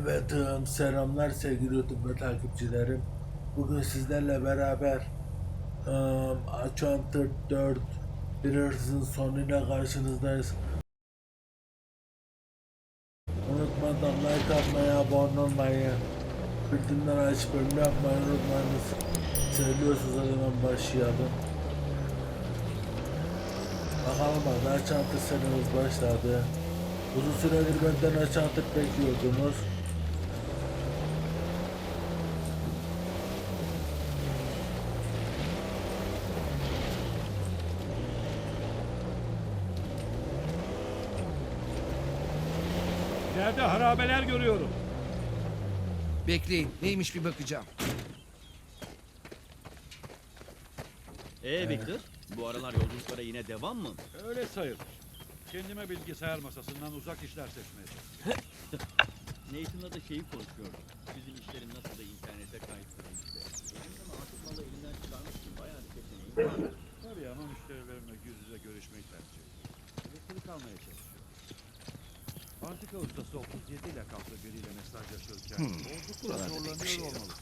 Evet, selamlar sevgili YouTube takipçilerim. Bugün sizlerle beraber um, Uncharted 4 Bir Hırsızın sonuyla karşınızdayız. Unutmadan like atmayı, abone olmayı, bildirimleri açıp yorum yapmayı unutmayınız. Söylüyorsunuz o zaman başlayalım. Bakalım hadi Uncharted serimiz başladı. Uzun süredir benden Uncharted bekliyordunuz. Nerede harabeler görüyorum. Bekleyin. Neymiş bir bakacağım. Ee Victor, bu aralar yolculuklara yine devam mı? Öyle sayılır. Kendime bilgisayar masasından uzak işler seçmeye çalışıyorum. Nathan'la da şeyi konuşuyorduk. Bizim işlerin nasıl da internete kayıtlı işte. Benim ama artık malı elinden çıkarmıştım. Bayağı bir seçeneğim var. Antika ustası 37 ile kaplı biriyle mesajlaşırken oldukça buralarda pek bir zorlanıyor şey yok. olmalı.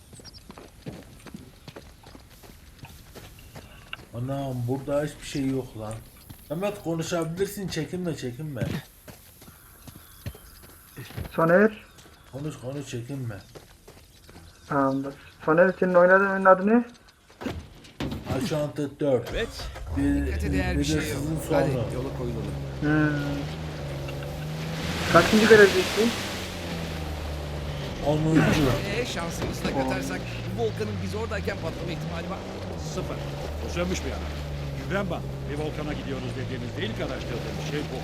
Anam burada hiçbir şey yok lan. Mehmet konuşabilirsin çekinme çekinme. Soner. Konuş konuş çekinme. Tamamdır. Soner senin oynadığın oyunun adı ne? Uncharted 4 Evet, Bir, Dikkate değer bir şey yok. hırsızın Hadi sonu. yola koyulalım. Hmm. Kaçıncı görevdesin? 10. Eee şansımızı da katarsak bu volkanın biz oradayken patlama ihtimali var. Sıfır. Bu sönmüş bir ara. Güven bana. Bir volkana gidiyoruz dediğimizde ilk araştırdığım şey bu.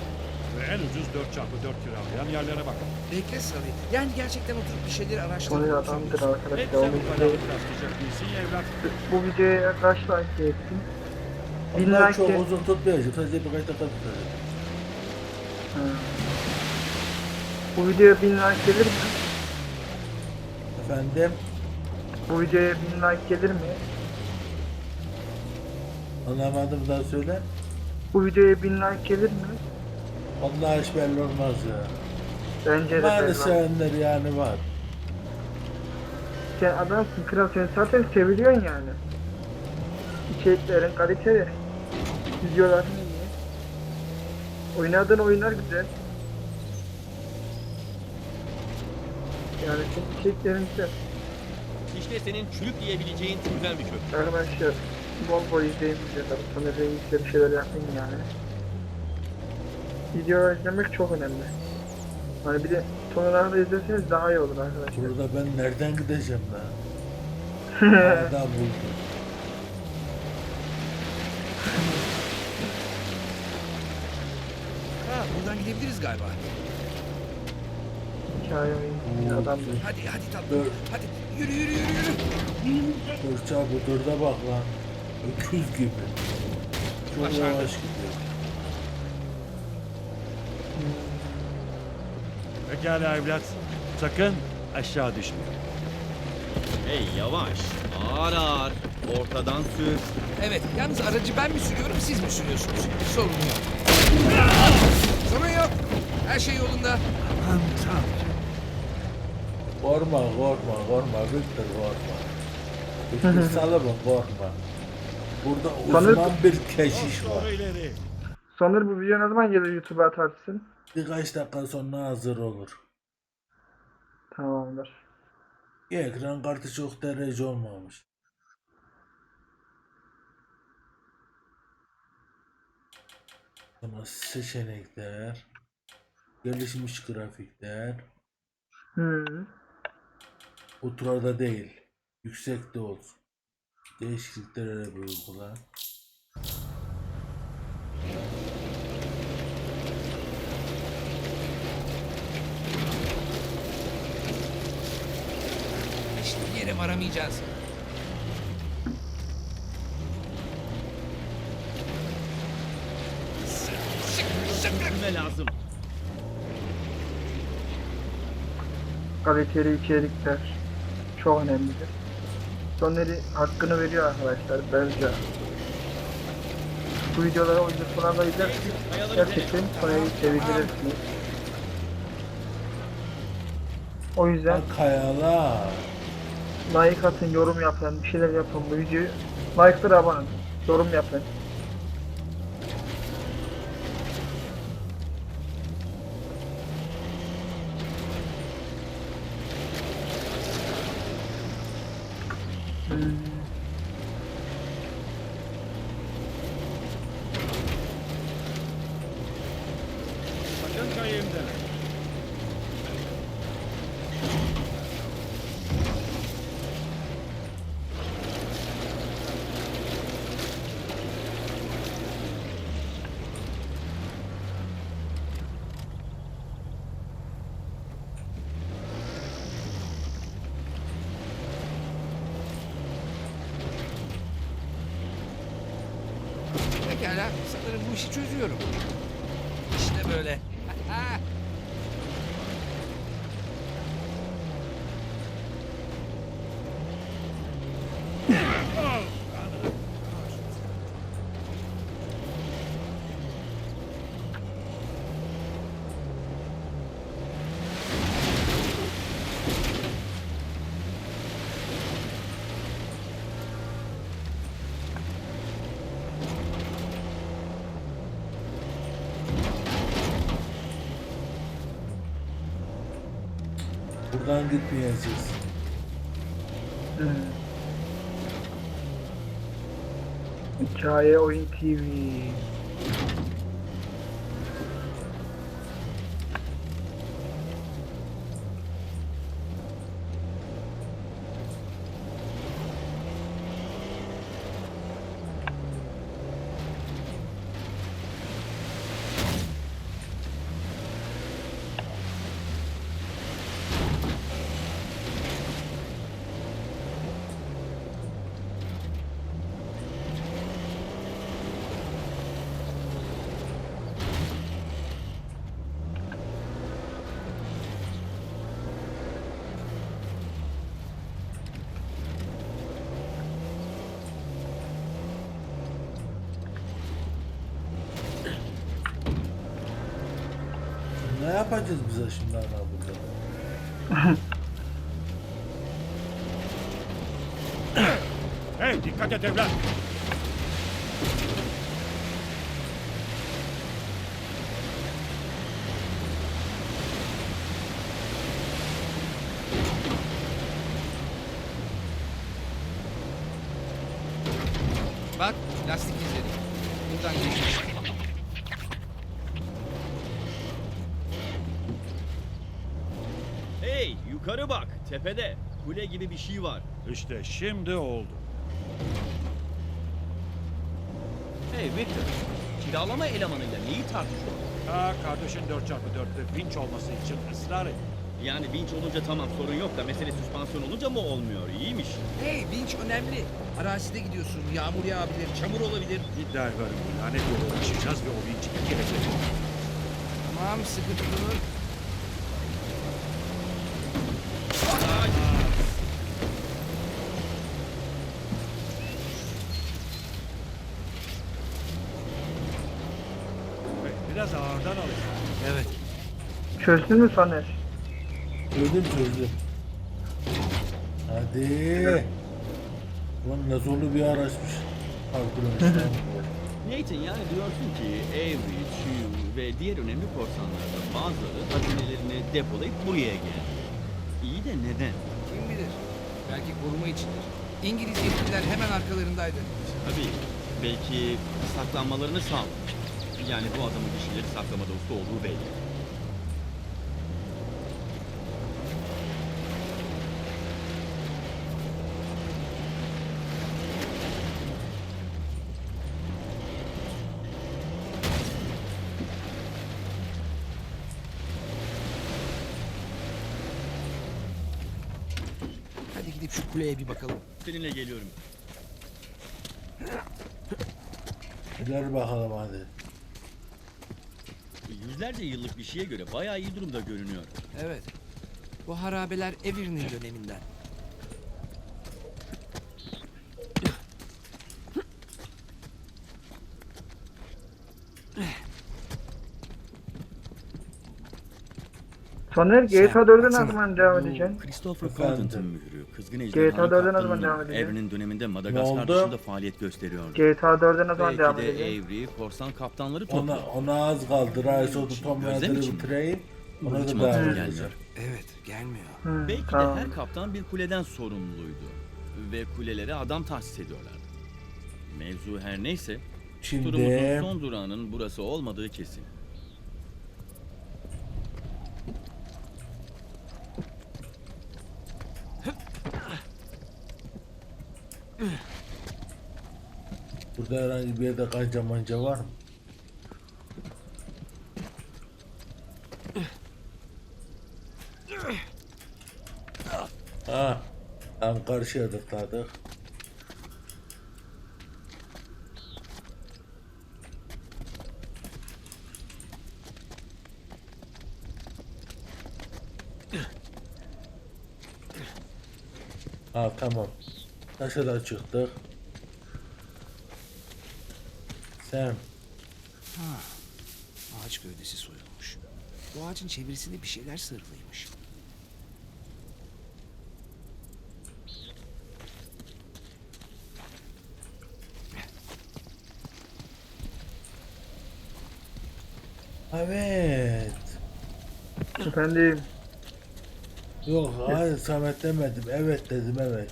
Ve en ucuz 4x4 kiralayan yerlere bak. Bekle Salih. Yani gerçekten oturup bir şeyleri araştırıp adamdır Hep arkadaşlar. sen Onu bu izleyin. kadarlık rastlayacak değilsin ya evlat. Bu videoya kaç like ettin? Bin Onlar like çok de- uzun tutmayacak. Sadece birkaç dakika tutacak. Hmm. Bu videoya bin like gelir mi? Efendim? Bu videoya bin like gelir mi? Anlamadım daha söyle. Bu videoya bin like gelir mi? Vallahi hiç belli olmaz ya. Bence de Maalesef belli. sevenler yani var. Sen adamsın kral sen zaten seviliyorsun yani. İçeriklerin kaliteli. Videoların iyi. Oynadığın oyunlar güzel. Yani içeriklerin güzel. işte senin çürük yiyebileceğin güzel bir köy. Arkadaşlar bol bol izleyin videoları. Sonra renkli bir şeyler yapın yani. Videolar izlemek çok önemli. Hani bir de sonralarda izleseniz daha iyi olur arkadaşlar. Burada ben nereden gideceğim lan? Adam buldu. Ha, buradan gidebiliriz galiba. Hikaye adam Hadi hadi tatlım. Dur. Hadi yürü yürü yürü yürü. Dur çabuk dur da bak lan. Öküz gibi. Çok Başardı. yavaş gidiyor. Pekala evlat. Sakın aşağı düşme. Hey yavaş, ağır ağır, ortadan sür. Evet yalnız aracı ben mi sürüyorum siz mi sürüyorsunuz? Sorun yok. Sorun yok. Her şey yolunda. Korkma korkma korkma Victor korkma. Victor salama korkma. Burada uzman bir keşiş var. Soner bu video ne zaman gelir YouTube'a atarsın? Birkaç dakika sonra hazır olur. Tamamdır. Ekran kartı çok derece olmamış. Sonra seçenekler, gelişmiş grafikler, Hmm. Ultra'da değil, yüksekte olsun. Değişikliklere bir uygula. İşte bir yere varamayacağız. Sürme lazım. Kaliteli içerikler çok önemlidir. Soner'i hakkını veriyor arkadaşlar bence. Bu videoları oyuncu falan da izlerseniz gerçekten Soner'i sevebilirsiniz. O yüzden kayalar. like atın, yorum yapın, bir şeyler yapın bu videoyu. Like'dır abone olun, yorum yapın. Hmm. Pekala, sanırım bu işi çözüyorum. İşte böyle. Buradan gitmeyeceğiz. Hmm. Hikaye Oyun TV. Ne yapacağız bize şimdi ana burada? Hey dikkat et evlat. Bak, lastik izleri. Buradan geçmiş. Hey yukarı bak tepede. Kule gibi bir şey var. İşte şimdi oldu. Hey Victor. Kiralama elemanıyla neyi tartışıyorsun? Ha kardeşin 4x4'te vinç olması için ısrar et. Yani vinç olunca tamam sorun yok da mesele süspansiyon olunca mı olmuyor? İyiymiş. Hey, vinç önemli. Arazide gidiyorsun, yağmur yağabilir, çamur olabilir. İddia ederim bu lanet yolu aşacağız ve o vinci gelecek. Tamam, sıkı tutun. Hey, Biraz ağırdan alın. Evet. Çözdün mü Soner? Çözdüm çözdüm. Hadi. Ulan ne zorlu bir araçmış. Lan. Nathan yani diyorsun ki Avery, Chew ve diğer önemli korsanlardan bazıları hazinelerini depolayıp buraya geldi. İyi de neden? Kim bilir? Belki koruma içindir. İngiliz yetkililer hemen arkalarındaydı. Tabii belki saklanmalarını sağlamış. Yani bu adamın kişileri saklamada usta olduğu belli. Hadi gidip şu kuleye bir bakalım. Seninle geliyorum. İleri bakalım hadi. Yüzlerce yıllık bir şeye göre bayağı iyi durumda görünüyor. Evet. Bu harabeler Evir'in döneminden. Soner GTA 4'e ne zaman devam edeceksin? Christopher? Condon mührü. Kızgın GTA Ejderhanın dörde ne zaman devam edecek? Evrenin döneminde Ne Madagaskar oldu? dışında faaliyet gösteriyordu. GTA 4'e ne zaman devam Belki de edeceksin? Avery, korsan kaptanları Ona, ona az kaldı. Rise of the Tomb Gözlem Raider'ı için mi? bitireyim. Ona Hiç da mantıklı devam gelmiyor. edeceğim. Evet, gelmiyor. Hı, Belki tamam. de her kaptan bir kuleden sorumluydu. Ve kulelere adam tahsis ediyorlar. Mevzu her neyse, turumuzun Şimdi son durağının burası olmadığı kesin. Burada herhangi bir yerde kanca manca var mı? Ha, tam karşıya tıkladık. Ha tamam. Taşa da çıktık. Sen Ağaç gövdesi soyulmuş. Bu ağacın çevresinde bir şeyler sarılıymış. Evet. Efendim. Yok hayır Samet demedim. Evet dedim evet.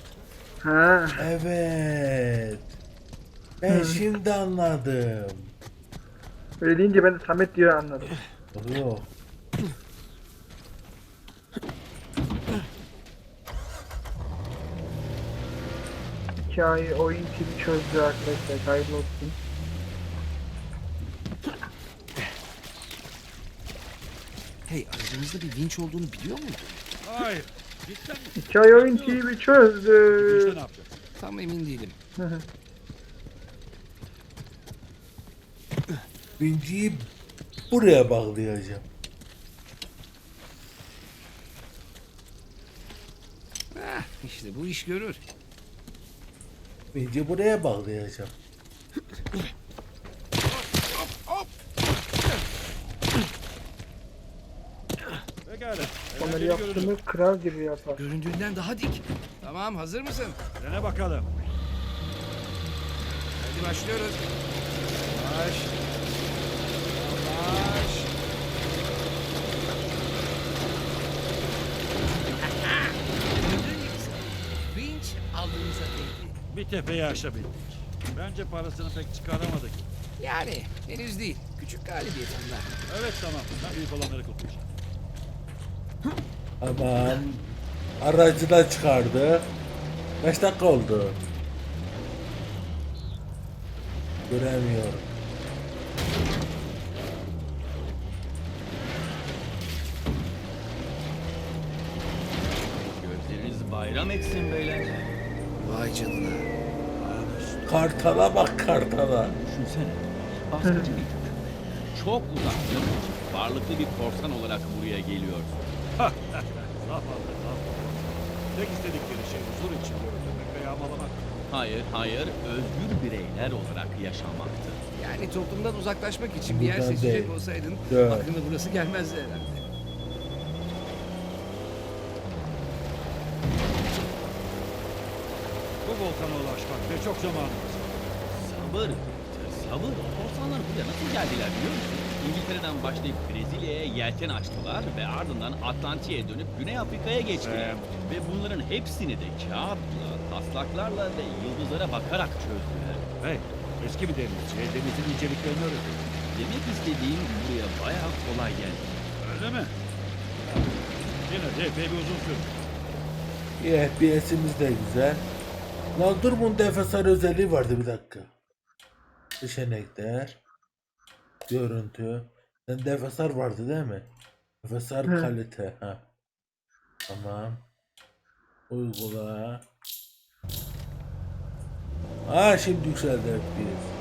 Ha, Evet. Ben şimdi anladım. öyle deyince ben de Samet diyor anladım. Yok. Hikaye oyun kimi çözdü arkadaşlar. Hayırlı olsun. Hey, aracımızda bir vinç olduğunu biliyor muydun? Hayır. Cidden mi? Hikaye oyun TV İşte çözdü. ne? Tam emin değilim. Binciyi buraya bağlayacağım. Heh, işte bu iş görür. Binciyi buraya bağlayacağım. Görünüyor. yaptığımız kral gibi yapar. Göründüğünden daha dik. Tamam, hazır mısın? Dene bakalım. Hadi başlıyoruz. Yavaş. Yavaş. Gördüğün gibi sen. Vinç aldığımıza değdi. Bir tepeyi aşabildik. Bence parasını pek çıkaramadık. Yani henüz değil. Küçük galibiyet bunlar. Evet tamam. Ben büyük olanları kutlayacağım. Aman. Aracı da çıkardı. Kaç dakika oldu? Göremiyorum. Gözleriniz bayram etsin beyler. Vay canına. Kartala bak kartala. Düşünsene. Baskıcı bir. Çok uzak. Varlıklı bir korsan olarak buraya geliyorsun. Zavallı zavallı. Tek istedikleri şey huzur içinde öldürmek ve yağmalamak. Hayır, hayır. Özgür bireyler olarak yaşamaktı. Yani toplumdan uzaklaşmak için bir yer Buradan seçecek değil. olsaydın Evet. aklına burası gelmezdi herhalde. Bu volkana ulaşmak ve çok zamanımız var. Sabır, sabır. Korsanlar buraya nasıl geldiler biliyor musun? İngiltere'den başlayıp Brezilya'ya yelken açtılar ve ardından Atlantik'e dönüp Güney Afrika'ya geçtiler. Ve bunların hepsini de kağıtla, taslaklarla ve yıldızlara bakarak çözdüler. Hey, eski bir denizci. Denizin inceliklerini öğretiyor. Demek istediğim buraya bayağı kolay geldi. Öyle mi? Yine de epey bir uzun sürdü. İyi FPS'imiz de güzel. Lan dur bunun defesar özelliği vardı bir dakika. Seçenekler. Görüntü. Sen defesar vardı değil mi? Defesar Hı. kalite. Ha. Tamam. Uygula. Aa şimdi yükseldi FPS.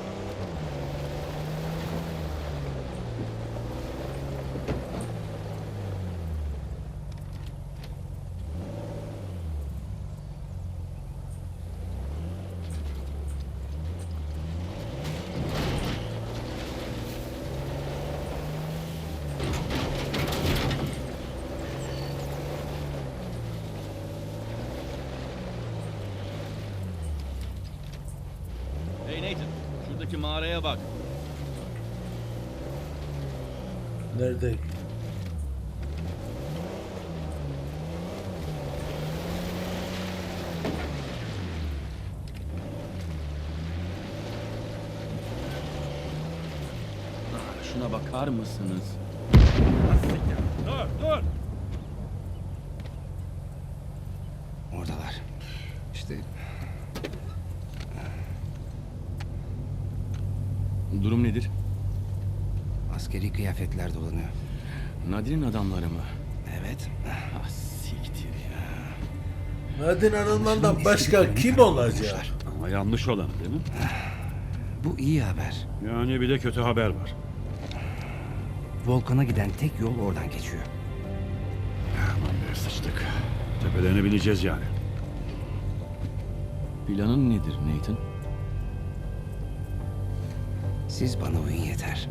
Mağaraya bak. Nerede? Ah, Şuna bakar mısınız? Dur dur. Oradalar. İşte Durum nedir? askeri kıyafetler dolanıyor. Nadir'in adamları mı? Evet. Ah siktir ya. Nadine Hanım'dan başka kim olacak? Ama yanlış olan değil mi? Bu iyi haber. Yani bir de kötü haber var. Volkan'a giden tek yol oradan geçiyor. Aman be sıçtık. Tepelerine bineceğiz yani. Planın nedir Nathan? Siz bana uyun yeter.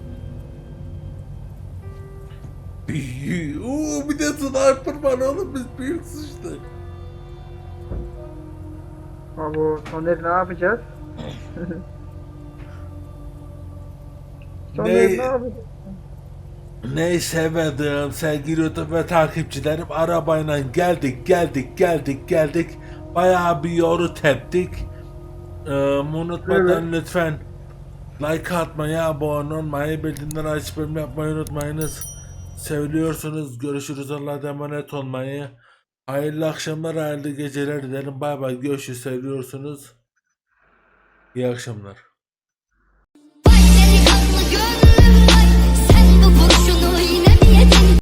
Oo bir de sniper var oğlum biz büyük sıçtık. Abi Soner ne yapacağız? Soner Ne- ne yapacağız? Neyse vedim sevgili YouTube ve takipçilerim arabayla geldik geldik geldik geldik bayağı bir yoru teptik ee, unutmadan lütfen like atmayı abone olmayı bildirimleri açıp yorum yapmayı unutmayınız. Seviyorsunuz. Görüşürüz. Allah'a emanet olmayı. Hayırlı akşamlar hayırlı geceler dilerim. Bay bay. Görüşürüz. Seviyorsunuz. İyi akşamlar